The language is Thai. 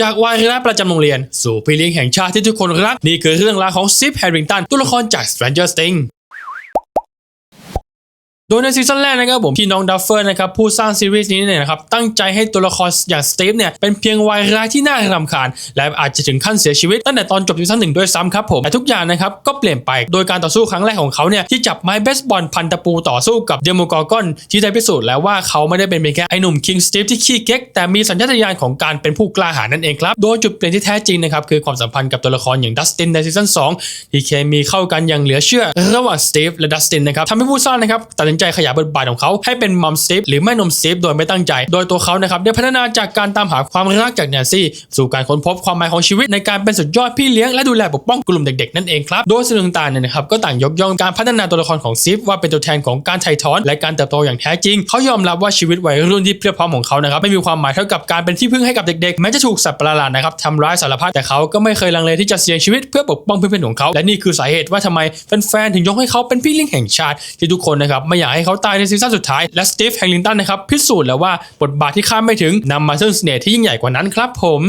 จากวายระประจำโรงเรียน สู่พี่เลี้ยงแห่งชาติที่ทุกคนรัก นี่คือเรื่องราวของซิปแฮร์ริงตันตัวละครจาก Stranger Things โดยในซีซั่นแรกนะครับผมที่น้องดัฟเฟอร์นะครับผู้สร้างซีรีส์นี้เนี่ยนะครับตั้งใจให้ตัวละครอย่างสตีฟเนี่ยเป็นเพียงวายร้ายที่น่ารำคาญ และอาจจะถึงขั้นเสียชีวิตตั้งแต่ตอนจบซีซั่นหนึ่งด้วยซ้ำครับผมแต่ทุกอย่างนะครับก็เปลี่ยนไปโดยการต่อสู้ครั้งแรกของเขาเนี่ยที่จับไม้เบสบอลพันตะปูต่อสู้กับเดโมกอร์กอนที่ได้พิสูจน์แล้วว่าเขาไม่ได้เป็นเพียงแค่ไอหนุ่มคิงสตีฟที่ขี้เก๊กแต่มีสัญชาตญาณของการเป็นผู้กล้าหาญนั่นเองครับโดยจุดเปลี่ยนที่แท้จริงนะครับคือความสัมพันธ์กับตัวละครอย่างดัสตินในซีซั่น2ที่เคมีเข้ากันอย่างเหลือเชื่อ ระหว่างสตีฟและดัสตินนะครับทำให้ผู้สร้างนะครับตัดสินใจขยายบทบาทของเขาให้เป็นมัมสตีฟหรือแม่นมสตีฟโดยไม่ตั้งใจ โดยตัวเขานะครับได้พัฒนาจากการตามหาความรักจากแนนซี่ สู่การค้นพบความหมายของชีวิตในการเป็นสุดยอดพี่เลี้ยงและดูแลปกป้องกลุ่มเด็กๆนั่นเองครับโดยสื่อต่างๆเนี่ยนะครับก็ต่างยกย่องการพัฒนาตัวละครของซีฟว่าเป็นตัวแทนของการไถ่ถอนและการเติบโตอย่างแท้จริง เขายอมรับว่าชีวิตวัยรุ่นที่เพียบพร้อมของเขานะครับไม่มีความหมายเท่ากับการเป็นที่พึ่งให้กับเด็กๆแม้จะถูกสัตว์ประหลาดนะครับทำร้ายสารพัดแต่เขาก็ไม่เคยลังเลที่จะเสี่ยงชีวิตเพื่อปกป้องเพื่อนๆของเขาและนี่คือสาเหตุว่าทำไมแฟนๆถึงยกให้เขาเป็นพี่เลี้ยงแห่งชาติที่ทุกคนนะครับไม่อยากให้เขาตายในซีซั่นสุดท้าย และสตีฟแฮงลิงตันนะครับพิสูจน์แล้วว่าบทบาทที่คาดไม่ถึงนำมาซึ่งเสน่ห์ที่ยิ่งใหญ่กว่านั้นครับผม